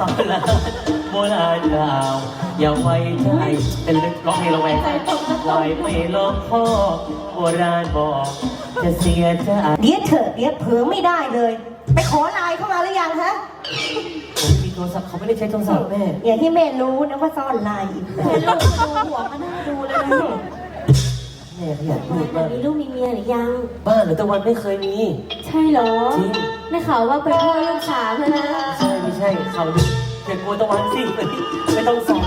สอนละโบราณกล่าวอย่าไว้ใจเป็นลึกร้องเพลงระแวงไว้ไม่ลงพ่อโบราณบอก จะเสียใจเดี๋ยวเถอะเดี๋ยวเผลอไม่ได้เลย ไปขอไลน์เข้ามาหรือยังฮะผมมีโทรศัพท์เขาไม่ได้ใช้โทรศัพท์แม่ อย่างที่แม่รู้นะว่าซ่อนไลน์อีกแม่ลูกมาดูหัวมันน่าดูเลยนะ แม่ขยันพูดแต่มากมีลูกมีเมียหรือยัง บ้านหรือตะวันไม่เคยมี ใช่เหรอจริง ได้ข่าวว่าเป็นพ่อลูกสามแล้วนะใช่ไม่ใช่เขาดูเกิดกลัวตะวันสิไม่ต้องสั่ง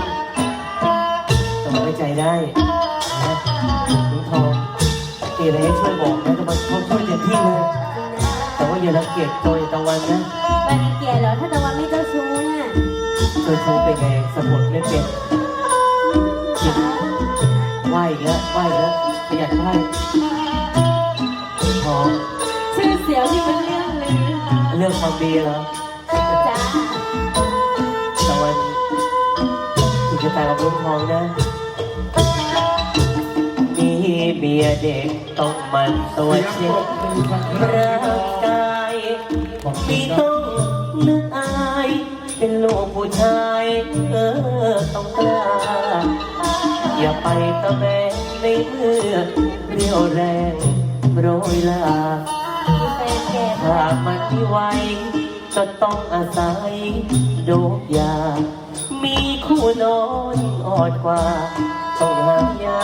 ตะวันไว้ใจได้นะลุงทองมีอะไรให้ช่วยบอกนะตะวันเขาช่วยเต็มที่เลยแต่ว่าอย่ารังเกียจตัวตะวันนะไปรังเกียจเหรอถ้าตะวันไม่เจ้าชู้เนี่ยช่วยชูเป็นไงสมุดไม่เป็นจิตไหวอีกแล้วไหวอีกแล้ว ขยันไหวลุงทอชื่อเสียงที่มันเรื่องเลยเรื่องความดีเหรอจ้าตะวันถูกจะตายกับลุงทองนะมีเบียเด็กต้องมันตัวเช็คร่างกายไม่ต้องนึกอาย เป็นลูกผู้ชาย เออต้องกล้า อย่าไปตะแบงในเมื่อเรียวแรงโรยลาแฟนแก่หากมันไม่ไหวก็ต้องอาศัยโดกยา มีคู่นอนอ่อนกว่าต้องหายา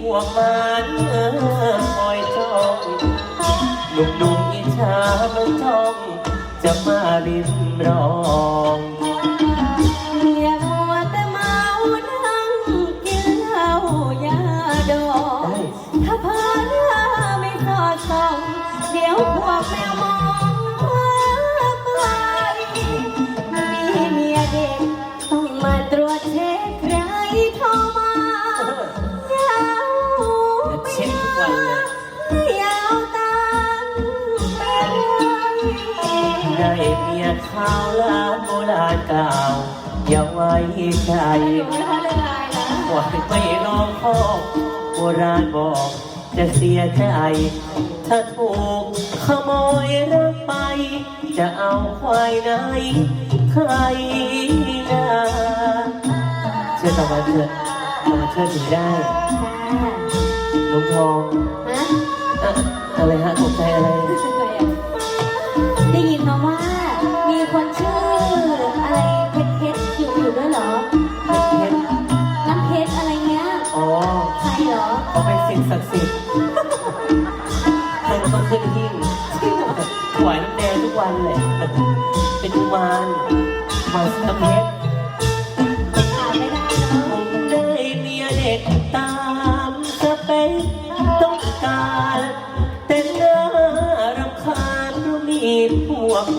พวกมันคอยจ้องหนุ่มๆอิจฉามันจ้องจะมาริมรอง ใจอยู่ไม่ทันละลายไม่ลองพ่อโบราณบอกจะเสียใจ ถ้าถูกขโมยรักไป จะเอาควายไหนใครนาเชื่อตะวันเถอะตะวันเชื่อถือได้ ลุงทอง ฮะ อะอะไรฮะตกใจอะไร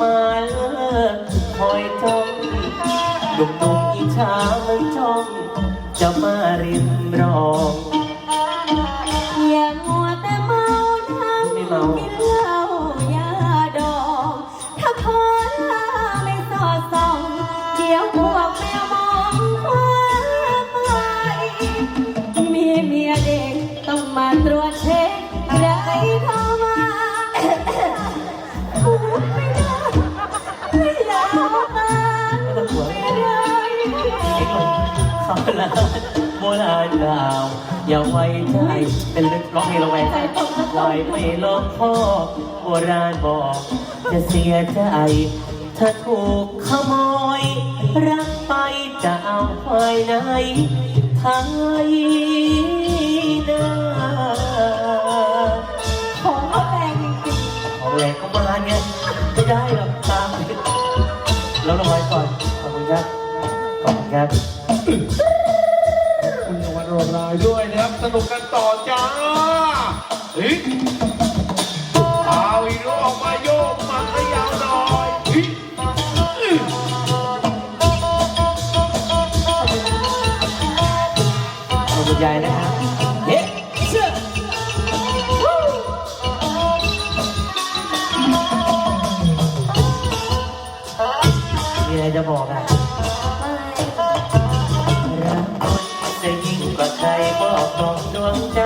มาเลิกคอยจ้องหนุ่มๆอิจฉามันจ้อง จะมาริมรอง อย่ามัวแต่เมาทั้ง ไม่เมา เขาลาโบราณกล่าว อย่าไว้ใจเป็นลึกร้องเพลงระแวงไว้ไม่ลบพ่อโบราณบอก จะเสียใจ ถ้าถูกขโมย รักไปจะเอาไปไหนไทยนา ขอบคุณยายนะครับ เฮ้เชื่อมีอะไรจะบอกอะรักจะยิ่งกว่าใครบอกตรงดวงใจ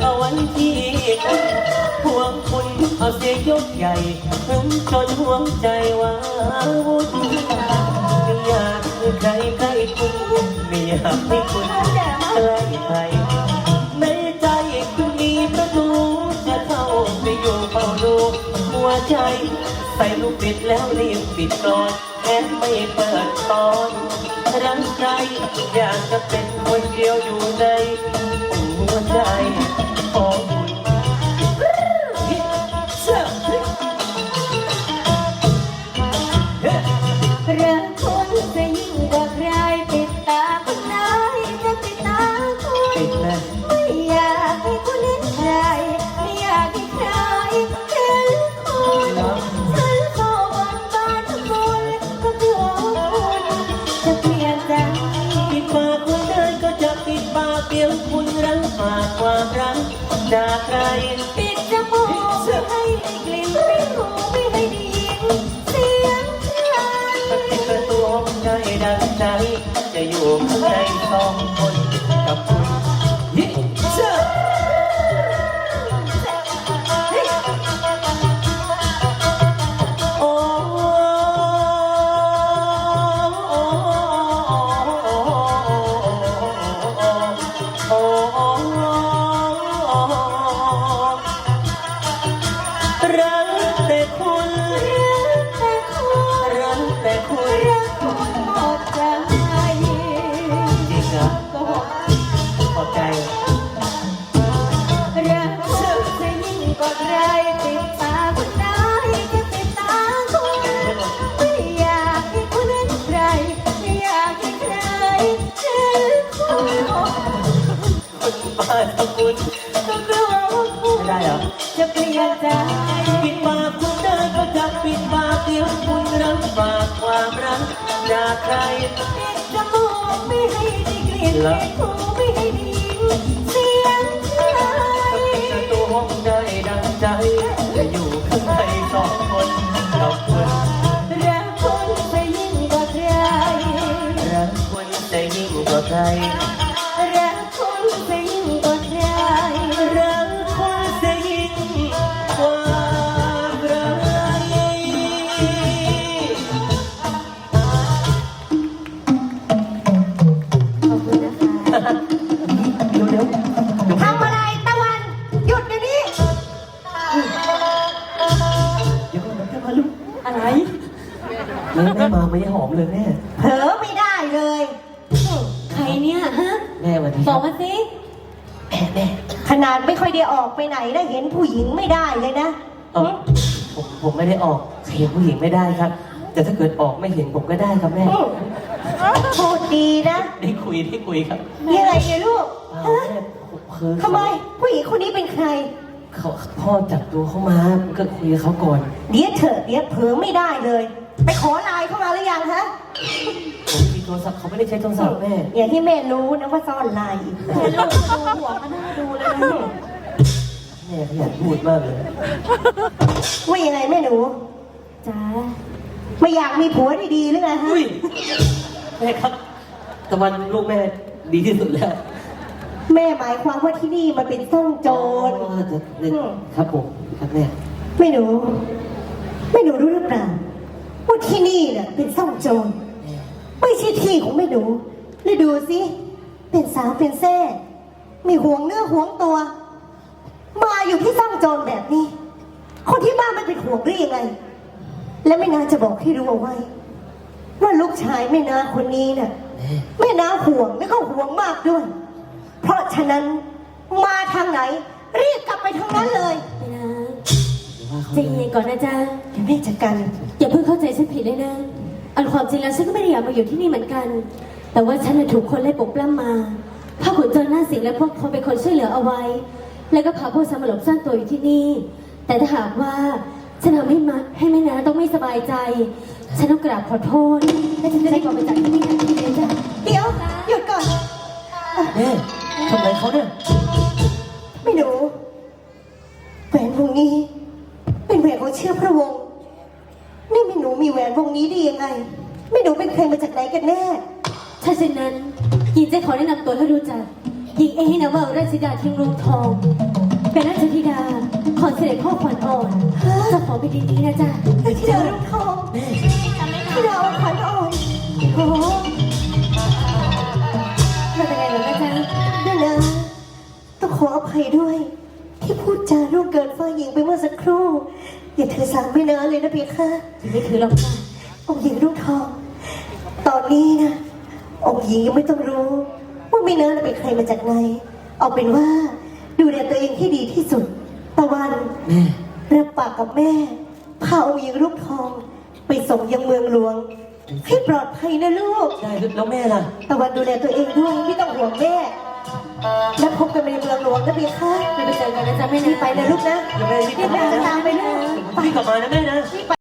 เอาไวันที่คุณห่วงคุณเอาเสียยกใหญ่ถึงจนห่วงใจว้าวุ่น ให้ใครคุณไม่อยากให้คุณใกล้ใครในใจคุณมีประตูจะเข้าไปอยู่เฝ้าดูหัวใจ ใส่ลูกปิดแล้วรีบปิดก่อนแอบไม่เปิดตอนรักใครอยากจะเป็นคนเดียวอยู่ในหัวใจของ ปิดจมูกไม่ให้ได้กลิ่นปิดหูไม่ให้ได้ยินเสียงใครปิดประตูห้องใจดังใจจะอยู่ข้างในสองคนกับคุณยิ่เชื่อโอ้ ทำคุณก็กลัวว่าคุณไม่ได้เหรอ จะเปลี่ยนใจปิดปากคุณเดินก็จะปิดปากเดียวคุณรักฝากความรักจากใครปิดจมูกไม่ให้ได้กลิ่นปิดหูไม่ให้ได้ยินเสียงใครปิดประตูห้องได้ดังใจจะอยู่ข้างในสองคนกับคุณรักคุณจะยิ่งกว่าใครรักคุณจะยิ่งกว่าใครรั แม่วันนี้บอกมาสิแม่แม่ขนาดไม่ค่อยได้ออกไปไหนแล้วเห็นผู้หญิงไม่ได้เลยนะเออผมผมไม่ได้ออกเห็นผู้หญิงไม่ได้ครับ แต่ถ้าเกิดออกไม่เห็นผมก็ได้ครับแม่พูดดีนะได้คุยได้คุยครับยังไงเนี่ยลูกเปล่าฮะแม่คือทำไม ผู้หญิงคนนี้เป็นใคร เขาพ่อจับตัวเขามาก็คุยกับเขาก่อน เดี๋ยวเถอะเดี๋ยวเผลอไม่ได้เลย ไปขอไลน์เข้ามาหรือยังฮะ ผมมี โทรศัพท์เขาไม่ได้ใช้โทรศัพท์แม่ อย่างที่แม่รู้นะว่าซ่อนไลน์อีกเห็นลูกดูหัวมันน่าดูเลยนะแม่ขยันพูดมากเลยว่ายังไงแม่หนูจ้าไม่อยากมีผัวดีๆหรือไงฮะอุ้ยแม่ครับตะวันลูกแม่ดีที่สุดแล้วแม่หมายความว่าที่นี่มันเป็นซ่องโจรอ๋อจะเล่นครับผมครับแม่ไม่หนูไม่หนูรู้หรือเปล่าว่าที่นี่เนี่ยเป็นซ่องโจร ไม่ใช่ที่ของแม่หนูแล้วดูสิ เป็นสาวเป็นแซ่มีห่วงเนื้อห่วงตัว มาอยู่ที่ซ่องโจรแบบนี้ คนที่บ้านมันเป็นห่วงหรือยังไง และไม่นาจะบอกให้รู้เอาไว้ ว่าลูกชายแม่นาคนนี้น่ะแม่แม่นาห่วงและก็ห่วงมากด้วย เพราะฉะนั้นมาทางไหน รีบกลับไปทางนั้นเลยไปนะเดี๋ยวว่าเขาใจเย็นก่อนนะจ๊ะเดี๋ยวแม่จัดการอย่าเพิ่งเข้าใจฉันผิดเลยนะ อันความจริงแล้วฉันก็ไม่ได้อยากมาอยู่ที่นี่เหมือนกัน แต่ว่าฉันน่ะถูกคนไล่ปลุกปล้ำมาพาขุนเจนหน้าสิงและพวกเขาเป็นคนช่วยเหลือเอาไว้ แล้วก็พาพวกฉันมาหลบซ่อนตัวอยู่ที่นี่ แต่ถ้าหากว่าฉันทำให้มาให้แม่นาต้องไม่สบายใจ ฉันต้องกราบขอโทษและฉันจะได้กลับไปจากที่นี่ทันทีเลยจ้ะเดี๋ยวหยุดก่อนแม่ทำอะไรเขาเนี่ย ไม่หนูแหวนวงนี้ เป็นแหวนของเชื่อพระวงศ์นี่ไม่ หนูมีแหวนวงนี้ได้ยังไง ไม่หนูเป็นใครมาจากไหนกันแน่ ถ้าเช่นนั้นหญิงจะขอแนะนำตัวให้รู้จักหญิงเองนะว่าราชธิดาทิ้งรุงทอง เป็นราชธิดาขอเสด็จพ่อขวัญอ่อนจะขอไปดีนี้นะจ๊ะที่ดาวรุ่งทองที่ดาวขวัญอ่อนโอ้โหมาเป็นไงเหรอแม่จ๊ะนี่นะต้องขออภัยด้วย ที่พูดจาล่วงเกินฝ่ายหญิงไปเมื่อสักครู่ อย่าถือสาไม่นานเลยนะเพียค่ะหญิงไม่ถือหรอกจ้ะองค์หญิงรุ่งทอง ตอนนี้นะองค์หญิงยังไม่ต้องรู้ว่าไม่นานเป็นใครมาจากไหนเอาเป็นว่าดูแลตัวเองให้ดีที่สุด ตะวันแม่รับปากกับแม่พาองค์หญิงรุ่งทอง ไปส่งยังเมืองหลวงให้ปลอดภัยนะลูกได้แล้วแม่ล่ะ ตะวันดูแลตัวเองด้วยไม่ต้องห่วงแม่ แล้วพบกันในเมืองหลวงนะพี่คะไม่ไปเจอกันนะจ๊ะไม่รีรีบบไปไปนะนะลูลูกกนะ เดี๋ยวแม่รีบกลับมานะตามไปลูกรีบกลับมานะแม่นะรีบไป